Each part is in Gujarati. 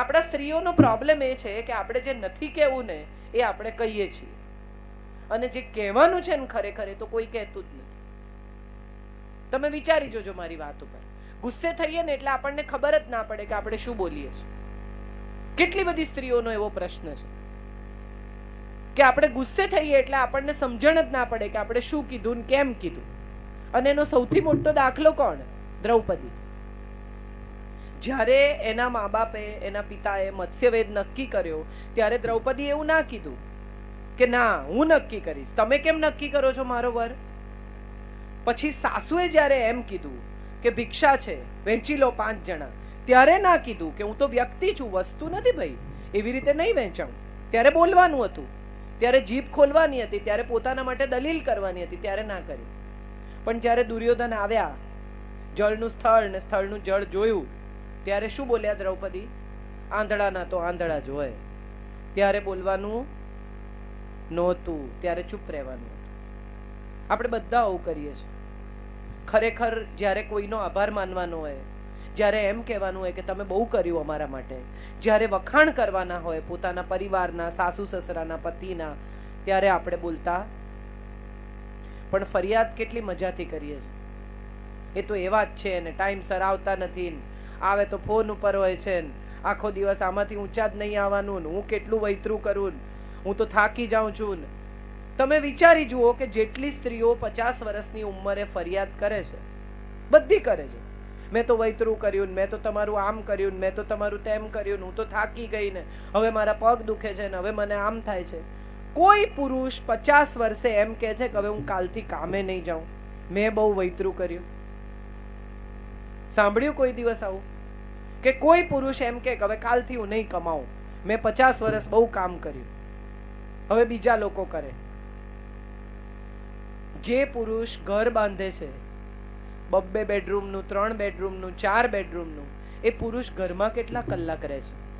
આપણા સ્ત્રીઓનો પ્રોબ્લેમ એ છે કે આપણે જે નથી કહેવું ને, એ આપણે કહીએ છીએ. અને જે કહેવાનું છે ને ખરેખર તો કોઈ કહેતું જ નથી. તમે વિચારી જોજો મારી વાત ઉપર. ગુસ્સે થઈએ ને એટલે આપણને ખબર જ ના પડે કે આપણે શું બોલીએ છીએ. કેટલી બધી સ્ત્રીઓનો એવો પ્રશ્ન છે. કે આપણે ગુસ્સે થઈએ એટલે આપણને સમજણ જ ના પડે કે આપણે શું કીધું ને કેમ કીધું. અને એનો સૌથી મોટો દાખલો કોણ? દ્રૌપદી. જ્યારે એના મા બાપે એના પિતાએ મત્સ્યવેદ નક્કી કર્યો, ત્યારે દ્રૌપદી એવું ના કીધું કે, ના, હું નક્કી કરીશ. તમે કેમ નક્કી કરો છો મારો વર? પછી સાસુએ જ્યારે એમ કીધું કે, ભિક્ષા છે વહેંચી લો પાંચ જણા. ત્યારે ના કીધું કે, હું તો વ્યક્તિ છું, વસ્તુ નથી ભાઈ. એવી રીતે નહીં વહેંચાઉં ત્યારે બોલવાનું હતું. ત્યારે જીભ ખોલવાની હતી, ત્યારે પોતાના માટે દલીલ કરવાની હતી, ત્યારે ના કરી. પણ જ્યારે દુર્યોધન આવ્યા, જળનું સ્થળ ને સ્થળનું જળ જોયું ત્યારે શું બોલ્યા દ્રૌપદી? આંધળાના તો આંધળા જોય ત્યારે બોલવાનું નહોતું, ત્યારે ચૂપ રહેવાનું આપણે બધા આવું કરીએ છીએ. ખરેખર જ્યારે કોઈનો આભાર માનવાનો હોય, જ્યારે એમ કહેવાનું હોય કે તમે બહુ કર્યું અમારા માટે, જ્યારે વખાણ કરવાના હોય પોતાના પરિવારના, સાસુ, સસરાના, પતિના, ત્યારે આપણે બોલતા પણ ફરિયાદ કેટલી મજાથી કરીએ છીએ. એ તો એવા જ છે ને ટાઈમસર આવતા નથી. આવે તો ફોન ઉપર હોય છે આખો દિવસ આમાંથી ઊંચા જ નહીં આવવાનું હું કેટલું વૈતરું કરું હું તો થાકી જાઉં છું તમે વિચારી જુઓ કે જેટલી સ્ત્રીઓ પચાસ વર્ષની ઉંમરે ફરિયાદ કરે છે, બધી કરે છે. મેં તો વૈતરું કર્યું મેં તો તમારું આમ કર્યું મેં તો તમારું તેમ કર્યું હું તો થાકી ગઈ ને. હવે મારા પગ દુખે છે ને, હવે મને આમ થાય છે. કોઈ પુરુષ પચાસ વર્ષે એમ કહે છે કે હવે હું કાલથી કામે નહીં જાઉં. મેં બહુ વૈતરું કર્યું. સાંભળ્યું કોઈ દિવસ આવું? કે કોઈ પુરુષ એમ કે હવે કાલથી હું નહીં કમાવું મેં પચાસ વર્ષ બહુ કામ કર્યું. હવે બીજા લોકો કરે. જે પુરુષ ઘર બાંધે છે, બબ્બે બેડરૂમનું, ત્રણ બેડરૂમનું, ચાર બેડરૂમનું, એ પુરુષ ઘરમાં કેટલા કલાક રહે છે?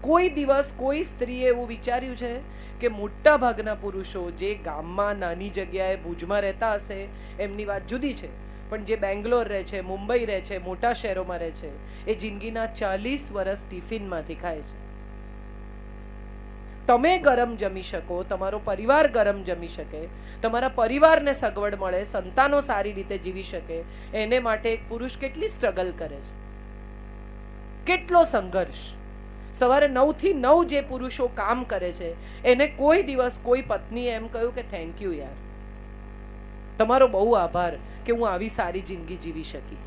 કોઈ દિવસ કોઈ સ્ત્રીએ એવું વિચાર્યું છે કે મોટા ભાગના પુરુષો જે ગામમાં, નાની જગ્યાએ, ભુજમાં રહેતા હશે, એમની વાત જુદી છે. પણ જે બેંગ્લોર રહે છે, મુંબઈ રહે છે, મોટા શહેરોમાં રહે છે, એ જિંદગીના ચાલીસ વર્ષ ટિફિનમાંથી ખાય છે. તમે ગરમ જમી શકો, તમારો પરિવાર ગરમ જમી શકે, તમારા પરિવારને સગવડ મળે, સંતાનો સારી રીતે જીવી શકે, એને માટે એક પુરુષ કેટલી સ્ટ્રગલ કરે છે? કેટલો સંઘર્ષ? સવારે નવથી નવ જે પુરુષો કામ કરે છે, એને કોઈ દિવસ કોઈ પત્નીએ એમ કહ્યું કે થેન્ક યુ યાર. તમારો બહુ આભાર. કે હું આવી સારી જિંદગી જીવી શકી.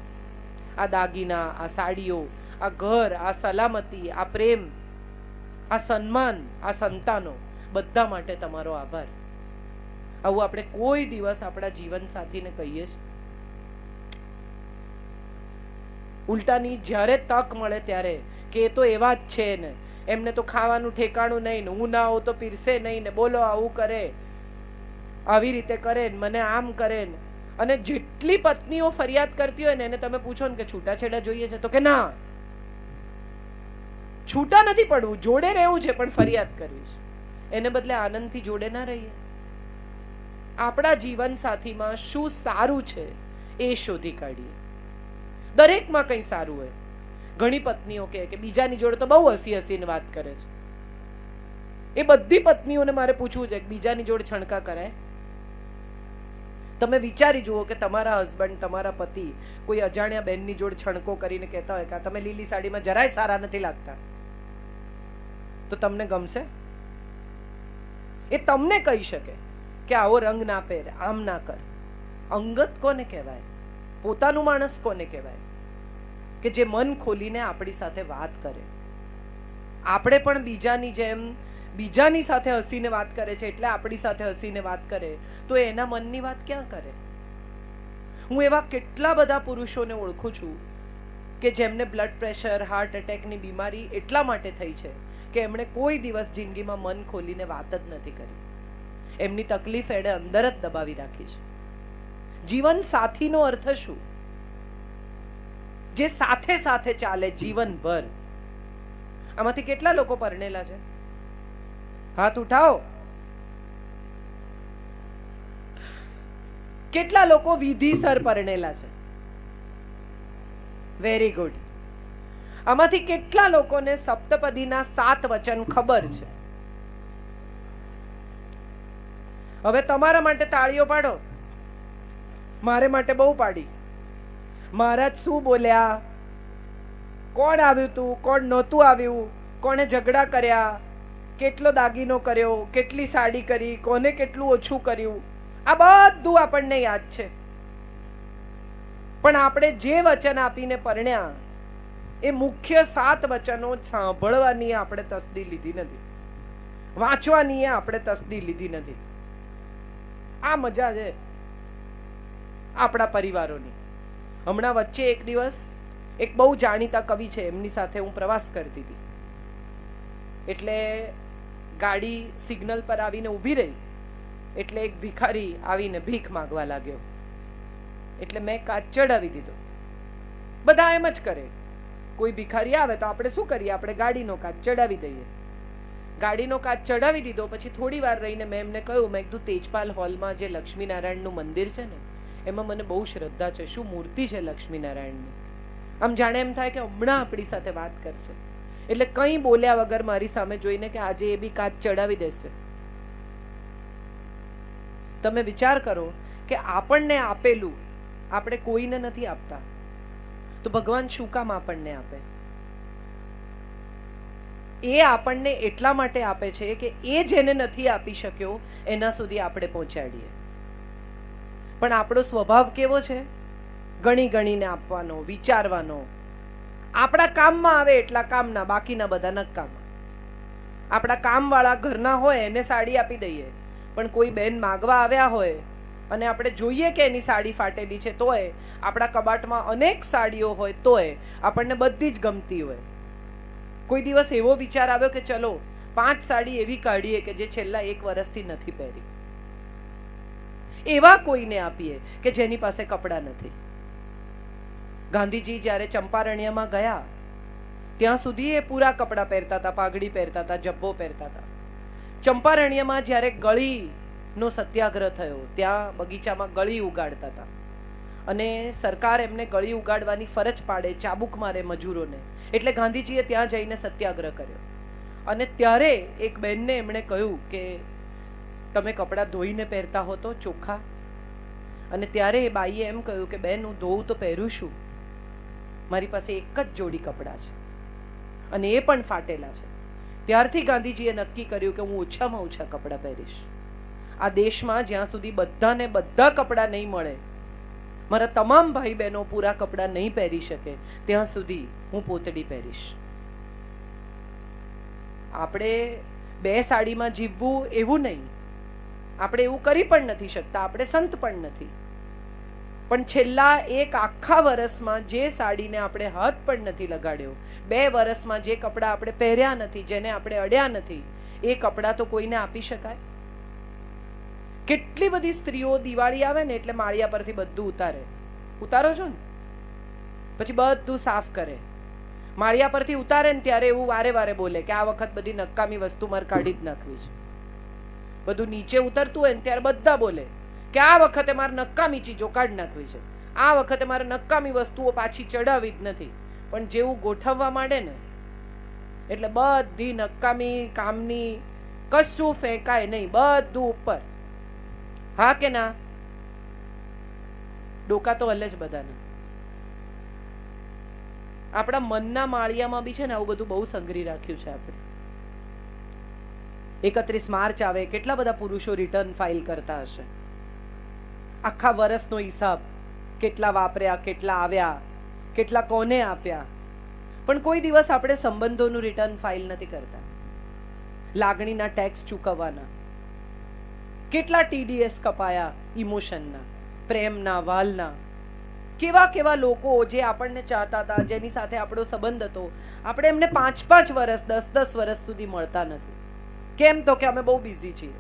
આ દાગીના, આ સાડીઓ, આ ઘર, આ સલામતી, આ પ્રેમ, આ સન્માન, આ સંતાનો, બધા માટે તમારો આભાર. આવું આપણે કોઈ દિવસ આપણા જીવન સાથીને કહીએ છીએ ઉલટાની જ્યારે તક મળે ત્યારે કે એ તો એવા જ છે ને, એમને તો ખાવાનું ઠેકાણું નહીં ને, હું ના આવું તો પીરસે નહીં ને, બોલો આવું કરે. આવી રીતે કરે ને, મને આમ કરે ને. અને જેટલી પત્નીઓ ફરિયાદ કરતી હોય ને, એને તમે પૂછો ને કે છૂટાછેડા જોઈએ છે તો કે ના. છૂટા નથી પડવું, જોડે રહેવું છે, પણ ફરિયાદ કરવી છે. એને બદલે આનંદથી જોડે ના રહીએ. આપણા જીવન સાથીમાં શું સારું છે એ શોધી કાઢીએ. દરેકમાં કંઈ સારું હોય. ઘણી પત્નીઓ કહે કે બીજાની જોડે તો બહુ હસી હસીને વાત કરે છે. એ બધી પત્નીઓને મારે પૂછવું છે કે બીજાની જોડે છણકા કરાય? તમે વિચારી જુઓ કે તમારા હસબન્ડ તમારા પતિ કોઈ અજાણ્યા બહેનની જોડે છણકો કરીને કહેતા હોય કે તમે લીલી સાડીમાં જરાય સારા નથી લાગતા. તો તમને ગમશે? એ તમને કહી શકે કે આવો રંગ ના પહેર, આમ ના કર. અંગત કોને કહેવાય? પોતાનું માણસ કોને કહેવાય? કે જે મન ખોલીને આપણી સાથે વાત કરે. આપણે પણ બીજાની જેમ બીજાની સાથે હસીને વાત કરે છે એટલે આપણી સાથે હસીને વાત કરે, તો એના મનની વાત ક્યાં કરે? હું એવા કેટલા બધા પુરુષોને ઓળખું છું કે જેમને બ્લડ પ્રેશર હાર્ટ એટેકની બીમારી એટલા માટે થઈ છે કે એમણે કોઈ દિવસ જિંદગીમાં મન ખોલીને વાત જ નથી કરી. એમની તકલીફ એણે અંદર જ દબાવી રાખી છે. જીવન સાથીનો અર્થ શું? જે સાથે સાથે ચાલે જીવનભર. આમાંથી કેટલા લોકો પરણેલા છે? હાથ ઉઠાવો. કેટલા લોકો વિધિસર પરણેલા છે? વેરી ગુડ આમાંથી કેટલા લોકોને સપ્તપદીના સાત વચન ખબર છે? હવે તમારા માટે તાળીઓ પાડો. મારે માટે બહુ પાડી. મહારાજ શું બોલ્યા? કોણ આવ્યું તું? કોણ નહોતું આવ્યું? કોણે ઝઘડા કર્યા? કેટલો દાગીનો કર્યો, કેટલી સાડી કરી, કોને કેટલું ઓછું કર્યું, આ બધું આપણને યાદ છે. પણ આપણે જે વચન આપીને પરણ્યા, એ મુખ્ય સાત વચનો સાંભળવાની આપણે તસદી લીધી નથી. વાંચવાની આપણે તસદી લીધી નથી. આ મજા છે આપણા પરિવારોની. હમણાં વચ્ચે એક દિવસ એક બહુ જાણીતા કવિ છે, એમની સાથે હું પ્રવાસ કરતી હતી. એટલે ગાડી સિગ્નલ પર આવીને ઊભી રહી એટલે એક ભિખારી આવીને ભીખ માગવા લાગ્યો. એટલે મેં કાચ ચડાવી દીધો. બધા એમ જ કરે. કોઈ ભિખારી આવે તો આપણે શું કરીએ? આપણે ગાડીનો કાચ ચડાવી દઈએ. ગાડીનો કાચ ચડાવી દીધો, પછી થોડી વાર રહીને મેં એમને કહ્યું, મેં કીધું, તેજપાલ હોલમાં જે લક્ષ્મીનારાયણનું મંદિર છે ને, એમાં મને બહુ શ્રદ્ધા છે. શું મૂર્તિ છે લક્ષ્મીનારાયણની? આમ જાણે એમ થાય કે હમણાં આપણી સાથે વાત કરશે. એટલે કંઈ બોલ્યા વગર મારી સામે જોઈને કે આજે એ બી કાચ ચડાવી દેશે. તમે વિચાર કરો કે આપણને આપેલું આપણે કોઈને નથી આપતા. તો ભગવાન શું કામ આપણને આપે? એ આપણને એટલા માટે આપે છે કે એ જેને નથી આપી શક્યો, એના સુધી આપણે પહોંચાડીએ. પણ આપણો સ્વભાવ કેવો છે? ગણી ગણીને આપવાનો, વિચારવાનો આપણા કામમાં આવે એટલા કામના, બાકીના બધા નકામા આપણા કામવાળા ઘરના હોય એને સાડી આપી દઈએ. પણ કોઈ બેન માગવા આવ્યા હોય અને આપણે જોઈએ કે એની સાડી ફાટેલી છે તોય, આપણા કબાટમાં અનેક સાડીઓ હોય તોય આપણને બધી જ ગમતી હોય. કોઈ દિવસ એવો વિચાર આવ્યો કે ચલો, પાંચ સાડી એવી કાઢીએ કે જે છેલ્લા એક વર્ષથી નથી પહેરી. એવા કોઈને આપીએ કે જેની પાસે કપડાં નથી. ગાંધીજી જ્યારે ચંપારણ્યમાં ગયા, ત્યાં સુધી એ પૂરા કપડાં પહેરતા હતા, પાઘડી પહેરતા હતા, જબ્બો પહેરતા હતા. ચંપારણ્યમાં જ્યારે ગળીનો સત્યાગ્રહ થયો, ત્યાં બગીચામાં ગળી ઉગાડતા હતા. અને સરકાર એમને ગળી ઉગાડવાની ફરજ પાડે ચાબુક મારે મજૂરોને. એટલે ગાંધીજીએ ત્યાં જઈને સત્યાગ્રહ કર્યો. અને ત્યારે એક બેનને એમણે કહ્યું કે, તમે કપડાં ધોઈને પહેરતા હો તો ચોખ્ખા. અને ત્યારે એ બાઈએ એમ કહ્યું કે, બેન, હું ધોવું તો પહેરું છું મારી પાસે એક જ જોડી કપડાં છે. અને એ પણ ફાટેલા છે. ત્યારથી ગાંધીજીએ નક્કી કર્યું કે હું ઓછામાં ઓછા કપડાં પહેરીશ. આ દેશમાં જ્યાં સુધી બધાને બધા કપડાં નહીં મળે, મારા તમામ ભાઈ બહેનો પૂરા કપડાં નહીં પહેરી શકે, ત્યાં સુધી હું પોતડી પહેરીશ. આપણે બે સાડીમાં જીવવું એવું નહીં. આપણે એવું કરી પણ નથી શકતા, આપણે સંત પણ નથી. પણ છેલ્લા એક આખા વર્ષમાં જે સાડીને આપણે હાથ પણ નથી લગાડ્યો, બે વર્ષમાં જે કપડાં આપણે પહેર્યા નથી, જેને આપણે અડ્યા નથી, એ કપડાં તો કોઈને આપી શકાય? કેટલી બધી સ્ત્રીઓ દિવાળી આવે ને એટલે માળિયા પરથી બધું ઉતારે. ઉતારો છો ને? પછી બધું સાફ કરે. માળિયા પરથી ઉતારે ને ત્યારે એવું વારે વારે બોલે કે આ વખત બધી નકામી વસ્તુ મારે કાઢી જ નાખવી છે. બધું નીચે ઉતરતું હોય ને ત્યારે બધા બોલે. કે આ વખતે મારે નકામી ચીજો કાઢી નાખવી છે. આ વખતે મારે નકામી વસ્તુઓ પાછી ચડાવવી જ નથી. પણ જેવું ગોઠવવા માંડે ને, એટલે બધી નકામી કામની કશું ફેંકાય નહીં, બધું ઉપર. હા કે ના? ડોકા તો હલે જ બધાને. આપણા મનના માળિયામાં બી છે ને આવું બધું બહુ સંગ્રહી રાખ્યું છે આપણે. એકત્રીસ માર્ચ આવે, કેટલા બધા પુરુષો રિટર્ન ફાઇલ કરતા હશે? આખા વર્ષનો હિસાબ. કેટલા વાપર્યા, કેટલા આવ્યા, કેટલા કોને આપ્યા. પણ કોઈ દિવસ આપણે સંબંધોનું રિટર્ન ફાઇલ નથી કરતા. લાગણીના ટેક્સ ચૂકવવાના. કેટલા ટીડીએસ કપાયા ઇમોશનના પ્રેમના, વાલના. કેવા કેવા લોકો જે આપણને ચાહતા હતા, જેની સાથે આપણો સંબંધ હતો, આપણે એમને પાંચ પાંચ વર્ષ દસ દસ વર્ષ સુધી મળતા નથી. કેમ તો કે અમે બહુ બિઝી છીએ.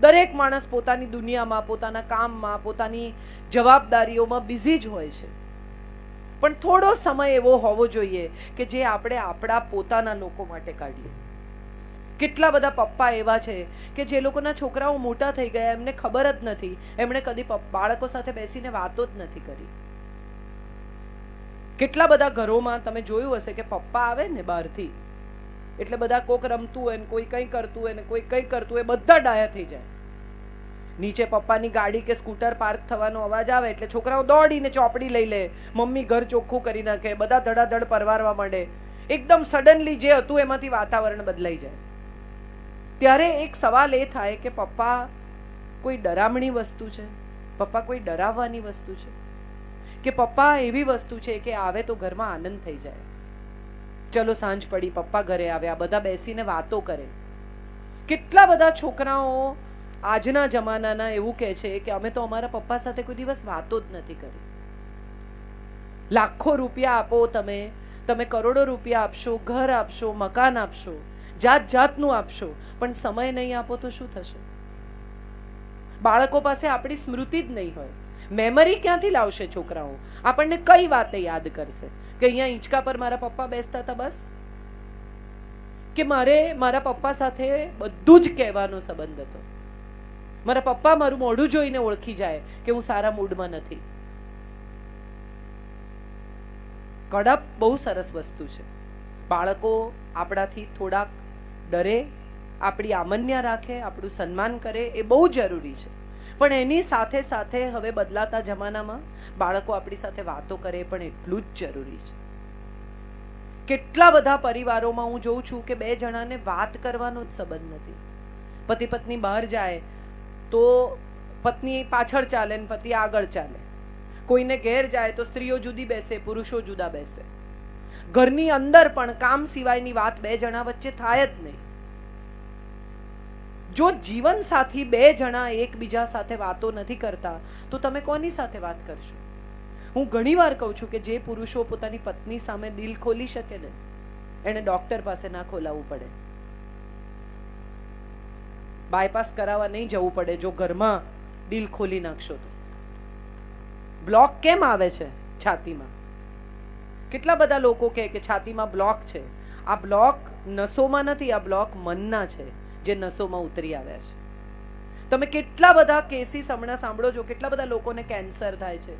દરેક માણસ પોતાની દુનિયામાં, પોતાના કામમાં, પોતાની જવાબદારીઓમાં બિઝી જ હોય છે. પણ થોડો સમય એવો હોવો જોઈએ કે જે આપણે આપણા પોતાના લોકો માટે કાઢીએ. કેટલા બધા પપ્પા એવા છે કે જે લોકોના છોકરાઓ મોટા થઈ ગયા, એમને ખબર જ નથી. એમણે કદી બાળકો સાથે બેસીને વાતો જ નથી કરી. કેટલા બધા ઘરોમાં તમે જોયું હશે કે પપ્પા આવે ને બહારથી એટલે બધા કોક રમતું હોય ને કોઈ કંઈ કરતું હોય ને કોઈ કંઈ કરતું હોય બધા ડાયા થઈ જાય. નીચે પપ્પાની ગાડી કે સ્કૂટર પાર્ક થવાનો અવાજ આવે એટલે છોકરાઓ દોડીને ચોપડી લઈ લે, મમ્મી ઘર ચોખ્ખું કરી નાખે, બધા ધડાધડ પરવારવા માંડે. એકદમ સડનલી જે હતું એમાંથી વાતાવરણ બદલાઈ જાય. ત્યારે એક સવાલ એ થાય કે પપ્પા કોઈ ડરામણી વસ્તુ છે? પપ્પા કોઈ ડરાવવાની વસ્તુ છે? કે પપ્પા એવી વસ્તુ છે કે આવે તો ઘરમાં આનંદ થઈ જાય? ચલો સાંજ પડી, પપ્પા ઘરે આવ્યા, બધા બેસીને વાતો કરે. કેટલા બધા છોકરાઓ આજના જમાનાના એવું કહે છે કે અમે તો અમારા પપ્પા સાથે કોઈ દિવસ વાતો જ નથી કરી. લાખો રૂપિયા આપો તમે તમે કરોડો રૂપિયા આપશો, ઘર આપશો, મકાન આપશો જાત જાતનું આપશો, પણ સમય નહીં આપો તો શું થશે? બાળકો પાસે આપણી સ્મૃતિ જ નહીં હોય. મેમરી ક્યાંથી લાવશે છોકરાઓ? આપણને કઈ વાતે યાદ કરશે? કે અહીંયા ઇંચકા પર મારા પપ્પા બેસતા હતા બસ? કે મારે મારા પપ્પા સાથે બધું જ કહેવાનો સંબંધ હતો? મારા પપ્પા મારું મોઢું જોઈને ઓળખી જાય કે હું સારા મૂડમાં નથી. કડપ બહુ સરસ વસ્તુ છે. બાળકો આપણાથી થોડાક ડરે, આપણી આમન્ય રાખે, આપણું સન્માન કરે એ બહુ જરૂરી છે. પણ એની સાથે સાથે હવે બદલાતા જમાનામાં બાળકો આપણી સાથે વાતો કરે પણ એટલું જ જરૂરી છે. કેટલા બધા પરિવારોમાં હું જોઉં છું કે બે જણાને વાત કરવાનો જ સંબંધ નથી. પતિ પત્ની બહાર જાય તો પત્ની પાછળ ચાલે ને પતિ આગળ ચાલે. કોઈને ઘેર જાય તો સ્ત્રીઓ જુદી બેસે, પુરુષો જુદા બેસે. ઘરની અંદર પણ કામ સિવાયની વાત બે જણા વચ્ચે થાય જ નહીં. જો જીવન સાથી બે જણા એકબીજા સાથે વાતો નથી કરતા, તો તમે કોની સાથે વાત કરશો? હું ઘણીવાર કહું છું કે જે પુરુષો પોતાની પત્ની સામે દિલ ખોલી શકે ને, એને ડોક્ટર પાસે ના ખોલાવવું પડે. બાયપાસ કરાવવા નહીં જવું પડે, જો ઘરમાં દિલ ખોલી નાખશો તો. બ્લોક કેમ આવે છે છાતીમાં? કેટલા બધા લોકો કહે કે છાતીમાં બ્લોક છે. આ બ્લોક નસોમાં નથી, આ બ્લોક મનના છે. જે નસોમાં ઉતરી આવ્યા છે. તમે કેટલા બધા કેસીસ હમણાં સાંભળો છો, કેટલા બધા લોકોને કેન્સર થાય છે.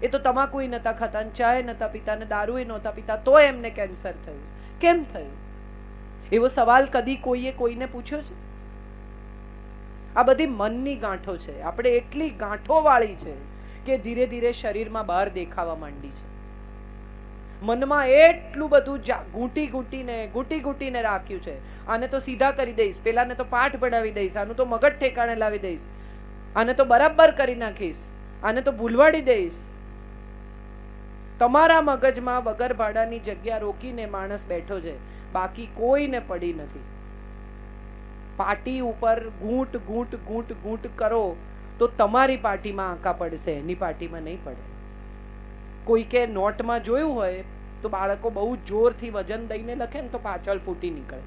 એ તો તમાકુય નતા ખાતા ચાય નતા પીતા, ને દારૂય નહોતા પીતા, તો એમને કેન્સર થયું. કેમ થયું? એવો સવાલ કદી કોઈએ કોઈને પૂછ્યો છે? આ બધી મનની ગાંઠો છે. આપણે એટલી ગાંઠો વાળી છે કે ધીરે ધીરે શરીરમાં બહાર દેખાવા માંડી છે. મનમાં એટલું બધું ઘૂંટી ઘૂંટીને ઘૂંટી ઘૂંટીને રાખ્યું છે. આને તો સીધા કરી દઈશ. પેલાને તો પાઠ ભણાવી દઈશ. આનું તો મગજ ઠેકાણે લાવી દઈશ. આને તો બરાબર કરી નાખીશ. આને તો ભૂલવાડી દઈશ. તમારા મગજમાં વગર ભાડાની જગ્યા રોકીને માણસ બેઠો છે. બાકી કોઈને પડી નથી. પાટી ઉપર ઘૂંટ ઘૂંટ ઘૂંટ ઘૂંટ કરો તો તમારી પાર્ટીમાં આંકા પડશે. એની પાર્ટીમાં નહીં પડે. કોઈ કે નોટમાં જોયું હોય તો બાળકો બહુ જોરથી વજન દઈને લખે ને તો પાછળ ફૂટી નીકળે.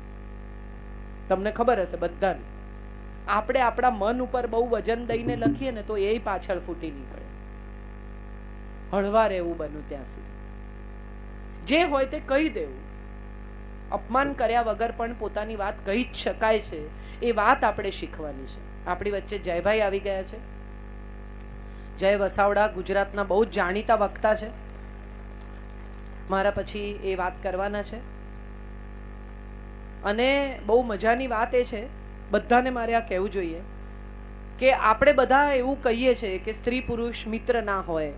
તમને ખબર હશે બધાને. આપણે આપણા મન ઉપર બહુ વજન દઈને લખીએ ને તો એ પાછળ ફૂટી નીકળે. હળવા રહેવું બન્યું ત્યાં સુધી. જે હોય તે કહી દેવું. અપમાન કર્યા વગર પણ પોતાની વાત કહી જ શકાય છે. એ વાત આપણે શીખવાની છે. આપણી વચ્ચે જયભાઈ આવી ગયા છે. જય વસાવડા, ગુજરાતના બહુ જ જાણીતા વક્તા છે. મારા પછી એ વાત કરવાના છે. અને બહુ મજાની વાત એ છે, બધાને મારે આ કહેવું જોઈએ કે આપણે બધા એવું કહીએ છીએ કે સ્ત્રી પુરુષ મિત્ર ના હોય.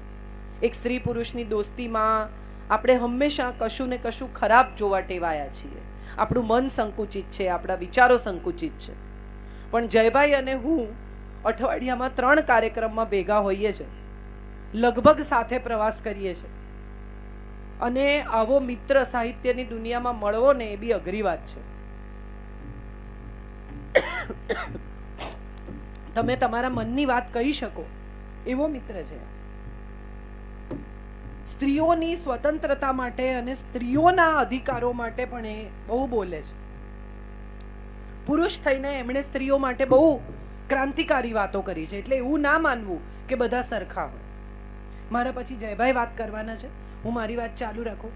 એક સ્ત્રી પુરુષની દોસ્તીમાં આપણે હંમેશા કશું ને કશું ખરાબ જોવા ટેવાયા છીએ. આપણું મન સંકુચિત છે, આપણા વિચારો સંકુચિત છે. પણ જયભાઈ અને હું અઠવાડિયામાં ત્રણ કાર્યક્રમમાં ભેગા હોઈએ છીએ લગભગ સાથે પ્રવાસ કરીએ છીએ અને આવો મિત્ર સાહિત્યની દુનિયામાં મળવો ને એ બી અઘરી વાત છે. તમે તમારા મનની વાત કહી શકો. એવો મિત્ર છે. સ્ત્રીઓની સ્વતંત્રતા માટે અને સ્ત્રીઓના અધિકારો માટે પણ એ બહુ બોલે છે. પુરુષ થઈને એમણે સ્ત્રીઓ માટે બહુ ક્રાંતિકારી વાતો કરી છે. એટલે એવું ના માનવું કે બધા સરખા હોય. મારા પછી જયભાઈ વાત કરવાના છે. હું મારી વાત ચાલુ રાખું.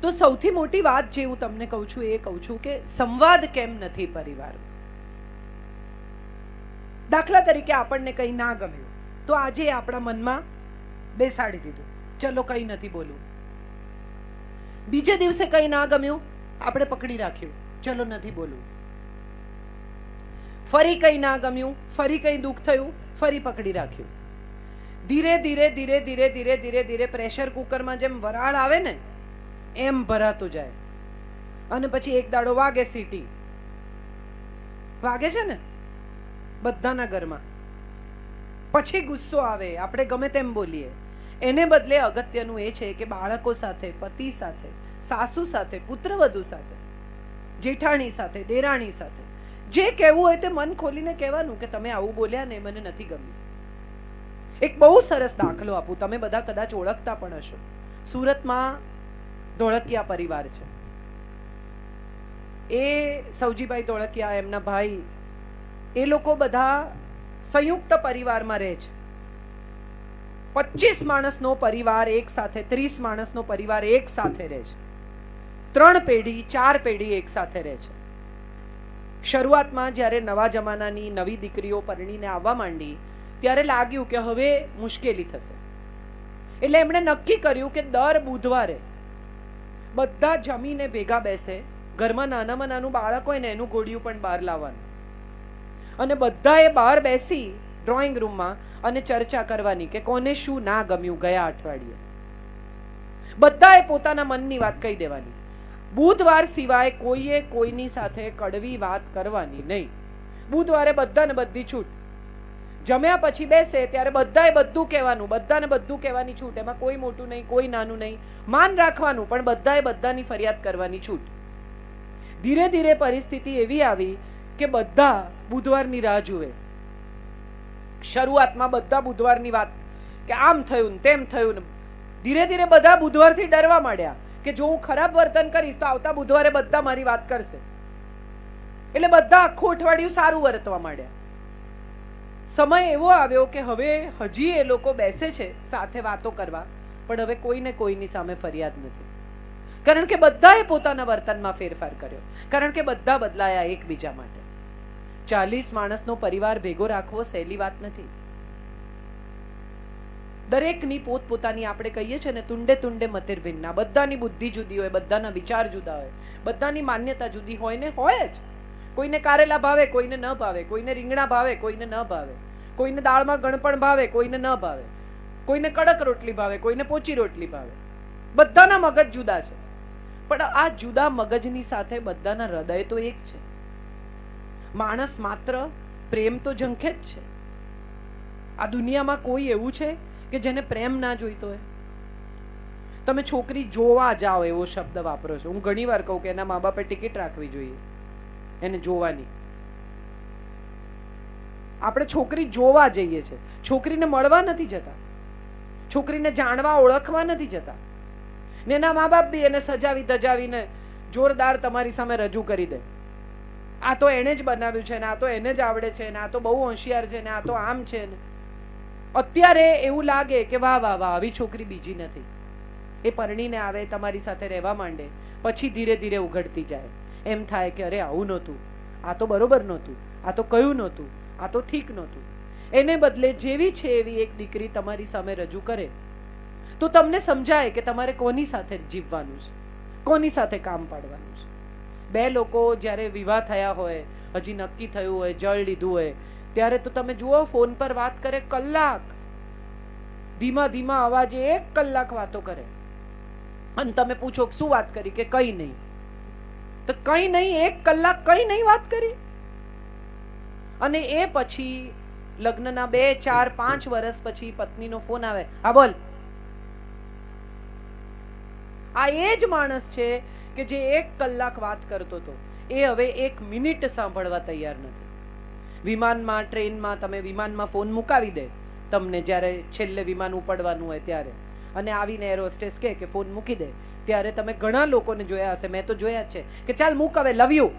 તો સૌથી મોટી વાત જે હું તમને કહું છું એ કહું છું કે સંવાદ કેમ નથી પરિવાર? દાખલા તરીકે આપણને કંઈ ના ગમ્યું, તો આજે આપણા મનમાં બેસાડી દીધું. ચલો કંઈ નથી બોલવું. બીજે દિવસે કંઈ ના ગમ્યું, આપણે પકડી રાખ્યું. ચલો નથી બોલવું. ફરી કંઈ ના ગમ્યું, ફરી કંઈ દુઃખ થયું, ફરી પકડી રાખ્યું. ધીરે ધીરે ધીરે ધીરે ધીરે ધીરે ધીરે પ્રેશર કુકરમાં જેમ વરાળ આવે ને, એમ ભરાતું જાય. અને પછી એક દાડો વાગે સીટી. વાગે છે ને? બધાના ઘરમાં. પછી ગુસ્સો આવે, આપણે ગમે તેમ બોલીએ. એને બદલે અગત્યનું એ છે કે બાળકો સાથે, પતિ સાથે, સાસુ સાથે પુત્રવધુ સાથે, જેઠાણી સાથે, દેરાણી સાથે જે કહેવું હોય તે મન ખોલીને કહેવાનું કે તમે આવું બોલ્યા ને મને નથી ગમ્યું. એક બહુ સરસ દાખલો આપું. તમે બધા કદાચ ઓળખતા પણ હશો. સુરતમાં ધોળકિયા પરિવાર છે. એ સૌજીભાઈ ધોળકિયા, એમના ભાઈ, એ લોકો બધા સંયુક્ત પરિવારમાં રહે છે. પચીસ માણસનો પરિવાર એક સાથે, ત્રીસ માણસનો પરિવાર એક સાથે રહે છે. ત્રણ પેઢી, ચાર પેઢી એક સાથે રહે છે. શરૂઆતમાં જ્યારે નવા જમાનાની નવી દીકરીઓ પરણીને આવવા માંડી, ત્યારે લાગ્યું કે હવે મુશ્કેલી થશે. એટલે એમણે નક્કી કર્યું કે દર બુધવારે બધા જમીને ભેગા બેસે, ઘરમાં નાનામાં નાનું બાળક હોય ને એનું ગોળિયું પણ બહાર લાવવાનું. અને બધાએ બહાર બેસી ડ્રોઈંગ રૂમમાં અને ચર્ચા કરવાની કે કોને શું ના ગમ્યું ગયા અઠવાડિયે. બધાએ પોતાના મનની વાત કહી દેવાની. બુધવાર સિવાય કોઈએ કોઈની સાથે કડવી વાત કરવાની નહીં. બુધવારે બધાને બધી છૂટ. જમ્યા પછી બેસે ત્યારે બધાએ બધું કહેવાનું, બધાને બધું કહેવાની છૂટ. એમાં કોઈ મોટું નહીં, કોઈ નાનું નહીં. માન રાખવાનું, પણ બધાએ બધાની ફરિયાદ કરવાની છૂટ. ધીરે ધીરે પરિસ્થિતિ એવી આવી કે બધા બુધવારની રાહ જુએ. શરૂઆતમાં બધા બુધવારની વાત કે આમ થયું ને તેમ થયું ને. ધીરે ધીરે બધા બુધવારથી ડરવા માંડ્યા. કે જો હું ખરાબ વર્તન કરીશ તો આવતા બુધવારે બધા મારી વાત કરશે. એટલે બધા આખું અઠવાડિયું સારું વર્તવા માંડ્યા. સમય એવો આવ્યો કે હવે હજી એ લોકો બેસે છે સાથે વાતો કરવા, પણ હવે કોઈને કોઈની સામે ફરિયાદ નથી. કારણ કે બધાએ પોતાના વર્તનમાં ફેરફાર કર્યો. કારણ કે બધા બદલાયા એકબીજા માટે. ચાલીસ માણસનો પરિવાર ભેગો રાખવો સહેલી વાત નથી. દરેકની પોતપોતાની આપણે કહીએ છીએ ને, તુંડે તુંડે મતિર ભિન્ના. બધાની બુદ્ધિ જુદી હોય, બધાના વિચાર જુદા હોય. બધાની માન્યતા જુદી હોય ને, હોય જ. કોઈને કારેલા ભાવે, કોઈને ન ભાવે. કોઈને રીંગણા ભાવે, કોઈને ન ભાવે. કોઈને દાળમાં ગણપણ ભાવે, કોઈને ન ભાવે. કોઈને કડક રોટલી ભાવે, કોઈને પોચી રોટલી ભાવે. બધાના મગજ જુદા છે. પણ આ જુદા મગજની સાથે બધાના હૃદય તો એક છે. માણસ માત્ર પ્રેમ તો ઝંખે જ છે. આ દુનિયામાં કોઈ એવું છે કે જેને પ્રેમ ના જોઈતો હોય. તમે છોકરી જોવા જાઓ એવો શબ્દ વાપરો છો. હું ઘણી વાર કહું કે એના મા બાપે ટિકિટ રાખવી જોઈએ. એને જોવાની. આપણે છોકરી જોવા જઈએ છે. છોકરીને મળવા નથી જતા. છોકરીને જાણવા, ઓળખવા નથી જતા. ને એના મા બાપ બી એને સજાવી ધજાવીને જોરદાર તમારી સામે રજૂ કરી દે. આ તો એને જ બનાવ્યું છે ને આ તો એને જ આવડે છે ને આ તો બહુ હોશિયાર છે ને આ તો આમ છે ને. અત્યારે એવું લાગે કે વાહ વાહ વાહ, આવી છોકરી બીજી નથી. એ પરણીને આવે, તમારી સાથે રહેવા માંડે, પછી ધીરે ધીરે ઉઘડતી જાય. એમ થાય કે અરે, આવું નહોતું. આ તો બરોબર નહોતું. આ તો કયું નહોતું. આ તો ઠીક નહોતું. એને બદલે જેવી છે એવી એક દીકરી તમારી સામે રજૂ કરે. તો તમને સમજાય કે તમારે કોની સાથે જીવવાનું છે? કોની સાથે કામ પાડવાનું છે? બે લોકો જ્યારે વિવાહ થયા હોય, હજી નક્કી થયું હોય, જળ લીધું હોય ત્યારે તો તમે જુઓ, ફોન પર વાત કરે કલાક. ધીમા ધીમા અવાજે એક કલાક વાતો કરે. અને તમે પૂછો શું વાત કરી કે કઈ નહીં. તો કઈ નહીં, એક કલાક કઈ નહીં વાત કરી. અને એ પછી લગ્નના બે, ચાર, પાંચ વર્ષ પછી પત્નીનો ફોન આવે. હા, બોલ. આ એ જ માણસ છે કે જે એક કલાક વાત કરતો હતો. એ હવે એક મિનિટ સાંભળવા તૈયાર નથી. વિમાનમાં, ટ્રેનમાં તમે વિમાનમાં ફોન મુકાવી દે. તમને જ્યારે છેલ્લે વિમાન ઉપડવાનું હોય ત્યારે. અને આવીને એરોસ્ટેસ કહે કે ફોન મૂકી દે. ત્યારે તમે ઘણા લોકોને જોયા હશે. મેં તો જોયા છે કે ચાલ મૂક હવે લવ યુ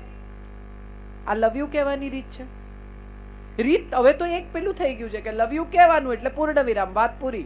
આ લવ યુ કહેવાની રીત છે? રીત હવે તો એક પેલું થઈ ગયું છે કે લવ યુ કહેવાનું એટલે પૂર્ણ વિરામ વાત પૂરી.